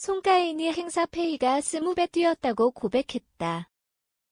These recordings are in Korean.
송가인이 행사 페이가 20배 뛰었다고 고백했다.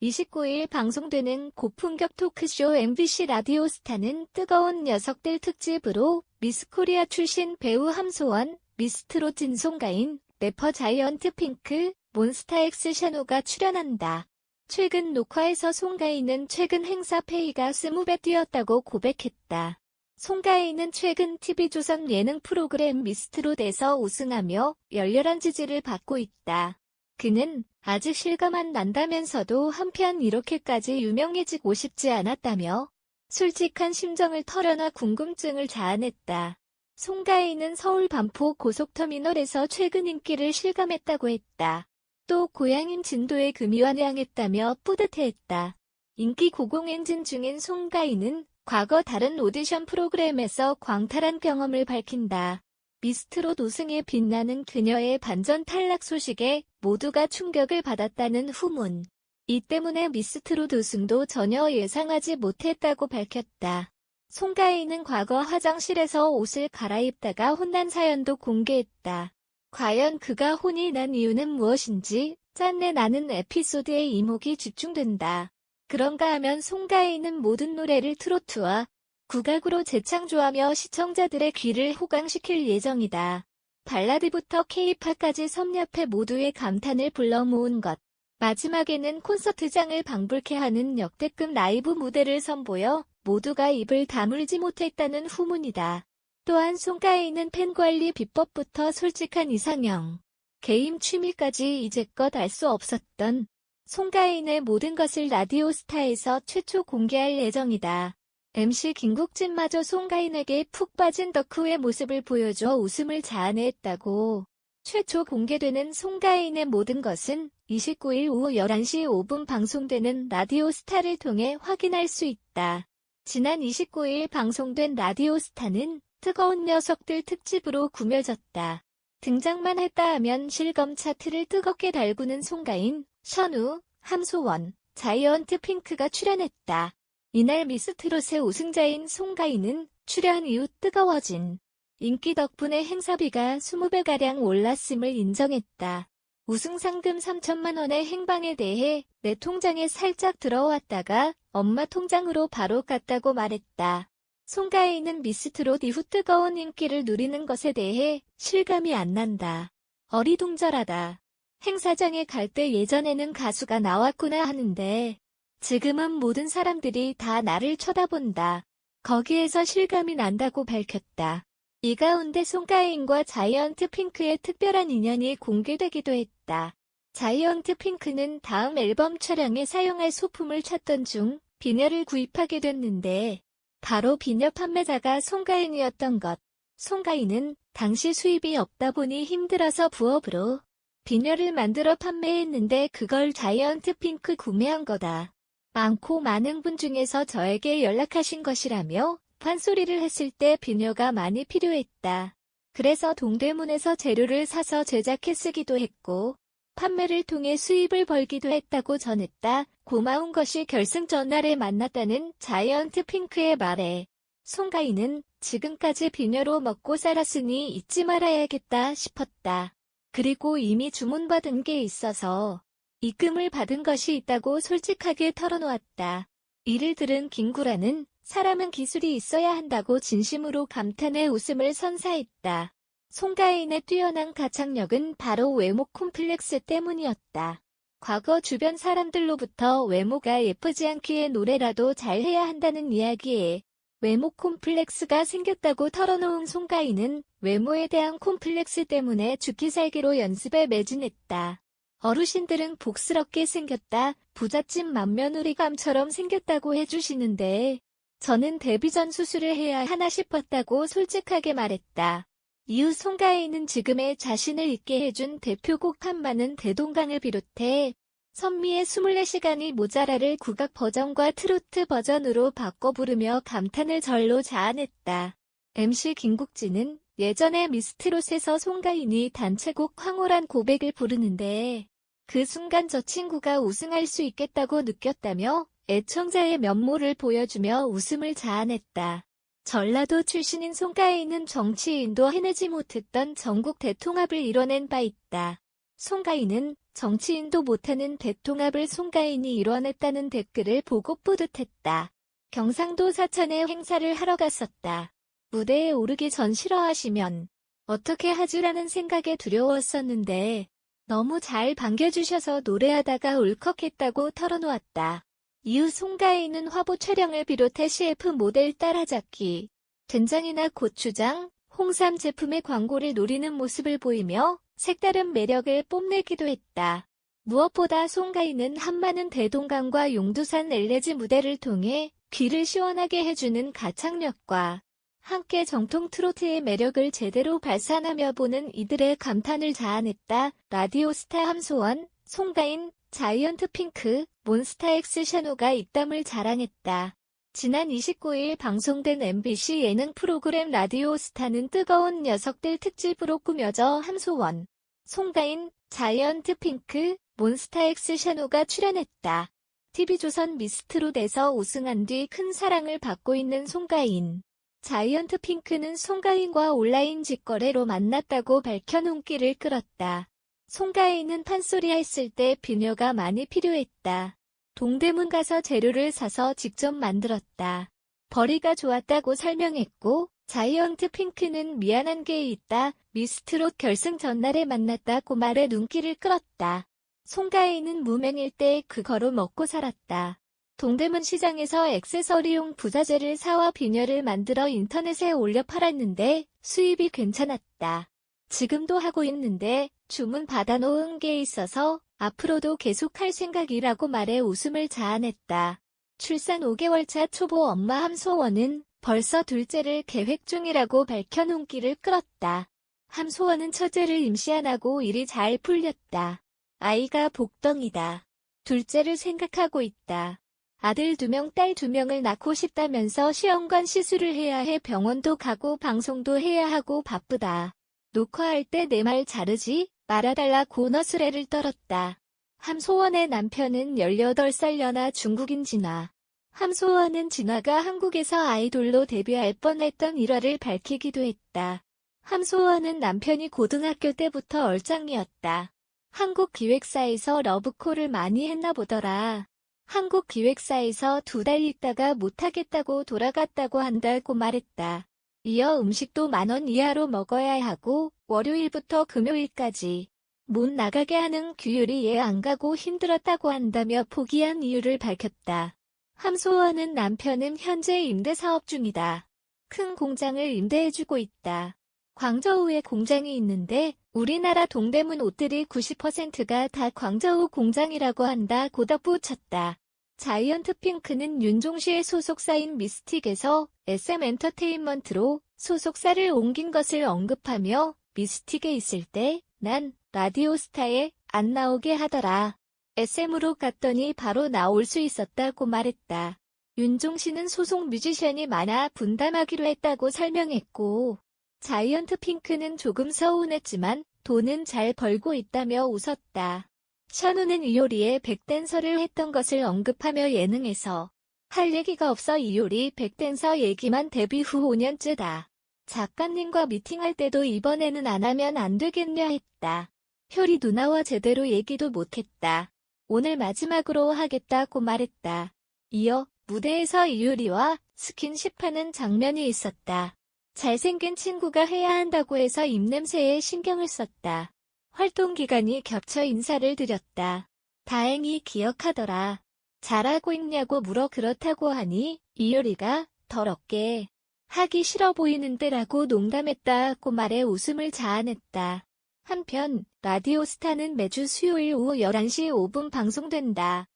29일 방송되는 고품격 토크쇼 MBC 라디오 스타는 뜨거운 녀석들 특집으로 미스코리아 출신 배우 함소원, 미스트롯 진송가인, 래퍼 자이언트 핑크, 몬스타엑스 샤노가 출연한다. 최근 녹화에서 송가인은 최근 행사 페이가 20배 뛰었다고 고백했다. 송가인은 최근 TV조선 예능 프로그램 미스트롯에서 우승하며 열렬한 지지를 받고 있다. 그는 아직 실감만 난다면서도 한편 이렇게까지 유명해지고 싶지 않았다며 솔직한 심정을 털어놔 궁금증을 자아냈다. 송가인은 서울 반포 고속터미널에서 최근 인기를 실감했다고 했다. 또 고향인 진도에 금이환영했다며 뿌듯해했다. 인기 고공행진 중인 송가인은 과거 다른 오디션 프로그램에서 광탈한 경험을 밝힌다. 미스트롯 우승에 빛나는 그녀의 반전 탈락 소식에 모두가 충격을 받았다는 후문. 이 때문에 미스트롯 우승도 전혀 예상하지 못했다고 밝혔다. 송가인은 과거 화장실에서 옷을 갈아입다가 혼난 사연도 공개했다. 과연 그가 혼이 난 이유는 무엇인지 짠내 나는 에피소드에 이목이 집중된다. 그런가 하면 송가인은 모든 노래를 트로트와 국악으로 재창조하며 시청자들의 귀를 호강시킬 예정이다. 발라드부터 케이팝까지 섭렵해 모두의 감탄을 불러 모은 것. 마지막에는 콘서트장을 방불케 하는 역대급 라이브 무대를 선보여 모두가 입을 다물지 못했다는 후문이다. 또한 송가인은 팬관리 비법부터 솔직한 이상형, 게임 취미까지 이제껏 알 수 없었던 송가인의 모든 것을 라디오스타에서 최초 공개할 예정이다. MC 김국진마저 송가인에게 푹 빠진 덕후의 모습을 보여줘 웃음을 자아냈다고. 최초 공개되는 송가인의 모든 것은 29일 오후 11시 5분 방송되는 라디오스타를 통해 확인할 수 있다. 지난 29일 방송된 라디오스타는 뜨거운 녀석들 특집으로 구며졌다. 등장만 했다 하면 실검 차트를 뜨겁게 달구는 송가인, 션우, 함소원, 자이언트 핑크가 출연했다. 이날 미스트롯의 우승자인 송가인은 출연 이후 뜨거워진 인기 덕분에 행사비가 20배가량 올랐음을 인정했다. 우승 상금 3천만 원의 행방에 대해 내 통장에 살짝 들어왔다가 엄마 통장으로 바로 갔다고 말했다. 송가인은 미스트롯 이후 뜨거운 인기를 누리는 것에 대해 실감이 안 난다. 어리둥절하다. 행사장에 갈 때 예전에는 가수가 나왔구나 하는데 지금은 모든 사람들이 다 나를 쳐다본다. 거기에서 실감이 난다고 밝혔다. 이 가운데 송가인과 자이언트 핑크의 특별한 인연이 공개되기도 했다. 자이언트 핑크는 다음 앨범 촬영에 사용할 소품을 찾던 중 비녀를 구입하게 됐는데 바로 비녀 판매자가 송가인이었던 것. 송가인은 당시 수입이 없다 보니 힘들어서 부업으로 비녀를 만들어 판매했는데 그걸 자이언트 핑크 구매한 거다. 많고 많은 분 중에서 저에게 연락하신 것이라며 판소리를 했을 때 비녀가 많이 필요했다. 그래서 동대문에서 재료를 사서 제작해 쓰기도 했고 판매를 통해 수입을 벌기도 했다고 전했다. 고마운 것이 결승 전날에 만났다는 자이언트 핑크의 말에 송가인은 지금까지 비녀로 먹고 살았으니 잊지 말아야겠다 싶었다. 그리고 이미 주문받은 게 있어서 입금을 받은 것이 있다고 솔직하게 털어놓았다. 이를 들은 김구라는 사람은 기술이 있어야 한다고 진심으로 감탄의 웃음을 선사했다. 송가인의 뛰어난 가창력은 바로 외모 콤플렉스 때문이었다. 과거 주변 사람들로부터 외모가 예쁘지 않기에 노래라도 잘해야 한다는 이야기에 외모 콤플렉스가 생겼다고 털어놓은 송가인은 외모에 대한 콤플렉스 때문에 죽기 살기로 연습에 매진했다. 어르신들은 복스럽게 생겼다, 부잣집 맏며느리감처럼 생겼다고 해주시는데 저는 데뷔 전 수술을 해야 하나 싶었다고 솔직하게 말했다. 이후 송가인은 지금의 자신을 있게 해준 대표곡 한마는 대동강을 비롯해 선미의 24시간이 모자라를 국악 버전과 트로트 버전으로 바꿔 부르며 감탄을 절로 자아냈다. MC 김국진은 예전에 미스트롯에서 송가인이 단체곡 황홀한 고백을 부르는데 그 순간 저 친구가 우승할 수 있겠다고 느꼈다며 애청자의 면모를 보여주며 웃음을 자아냈다. 전라도 출신인 송가인은 정치인도 해내지 못했던 전국 대통합을 이뤄낸 바 있다. 송가인은 정치인도 못하는 대통합을 송가인이 이뤄냈다는 댓글을 보고 뿌듯했다. 경상도 사천에 행사를 하러 갔었다. 무대에 오르기 전 싫어하시면 어떻게 하지라는 생각에 두려웠었는데 너무 잘 반겨주셔서 노래하다가 울컥했다고 털어놓았다. 이후 송가인은 화보 촬영을 비롯해 CF 모델 따라잡기, 된장이나 고추장, 홍삼 제품의 광고를 노리는 모습을 보이며 색다른 매력을 뽐내기도 했다. 무엇보다 송가인은 한많은 대동강과 용두산 엘레지 무대를 통해 귀를 시원하게 해주는 가창력과 함께 정통 트로트의 매력을 제대로 발산하며 보는 이들의 감탄을 자아냈다. 라디오 스타 함소원, 송가인, 자이언트 핑크, 몬스타엑스 샤노가 입담을 자랑했다. 지난 29일 방송된 MBC 예능 프로그램 라디오 스타는 뜨거운 녀석들 특집으로 꾸며져 함소원, 송가인, 자이언트 핑크, 몬스타엑스 샤노가 출연했다. TV조선 미스트롯에서 우승한 뒤 큰 사랑을 받고 있는 송가인. 자이언트 핑크는 송가인과 온라인 직거래로 만났다고 밝혀 눈길을 끌었다. 송가인은 판소리 했을 때 비녀가 많이 필요했다. 동대문 가서 재료를 사서 직접 만들었다. 벌이가 좋았다고 설명했고 자이언트 핑크는 미안한 게 있다. 미스트롯 결승 전날에 만났다 고 말해 눈길을 끌었다. 송가인은 무명일 때 그거로 먹고 살았다. 동대문 시장에서 액세서리용 부자재를 사와 비녀를 만들어 인터넷에 올려 팔았는데 수입이 괜찮았다. 지금도 하고 있는데 주문 받아놓은 게 있어서 앞으로도 계속할 생각이라고 말해 웃음을 자아냈다. 출산 5개월 차 초보 엄마 함소원은 벌써 둘째를 계획 중이라고 밝혀 눈길을 끌었다. 함소원은 첫째를 임시 안 하고 일이 잘 풀렸다. 아이가 복덩이다. 둘째를 생각하고 있다. 아들 두 명, 딸두 명을 낳고 싶다면서 시험관 시술을 해야 해 병원도 가고 방송도 해야 하고 바쁘다. 녹화할 때 내 말 자르지 말아달라 고 너스레를 떨었다. 함소원의 남편은 18살 연하 중국인 진화. 함소원은 진화가 한국에서 아이돌로 데뷔할 뻔했던 일화를 밝히기도 했다. 함소원은 남편이 고등학교 때부터 얼짱이었다. 한국 기획사에서 러브콜을 많이 했나 보더라. 한국 기획사에서 두 달 있다가 못하겠다고 돌아갔다고 한다고 말했다. 이어 음식도 만원 이하로 먹어야 하고 월요일부터 금요일까지 못 나가게 하는 규율이 이해 안 가고 힘들었다고 한다며 포기한 이유를 밝혔다. 함소원은 남편은 현재 임대 사업 중이다. 큰 공장을 임대해주고 있다. 광저우에 공장이 있는데 우리나라 동대문 옷들이 90%가 다 광저우 공장이라고 한다고 덧붙였다. 자이언트 핑크는 윤종시의 소속사인 미스틱에서 SM 엔터테인먼트로 소속사를 옮긴 것을 언급하며 미스틱에 있을 때 난 라디오스타에 안 나오게 하더라. SM으로 갔더니 바로 나올 수 있었다고 말했다. 윤종신은 소속 뮤지션이 많아 분담하기로 했다고 설명했고 자이언트 핑크는 조금 서운했지만 돈은 잘 벌고 있다며 웃었다. 션우는 이효리의 백댄서를 했던 것을 언급하며 예능에서 할 얘기가 없어 이효리 백댄서 얘기만 데뷔 후 5년째다. 작가님과 미팅할 때도 이번에는 안 하면 안 되겠냐 했다. 효리 누나와 제대로 얘기도 못했다. 오늘 마지막으로 하겠다고 말했다. 이어 무대에서 이효리와 스킨십하는 장면이 있었다. 잘생긴 친구가 해야 한다고 해서 입냄새에 신경을 썼다. 활동 기간이 겹쳐 인사를 드렸다. 다행히 기억하더라. 잘하고 있냐고 물어 그렇다고 하니 이효리가 더럽게 하기 싫어 보이는데 라고 농담했다고 말해 웃음을 자아냈다. 한편 라디오 스타는 매주 수요일 오후 11시 5분 방송된다.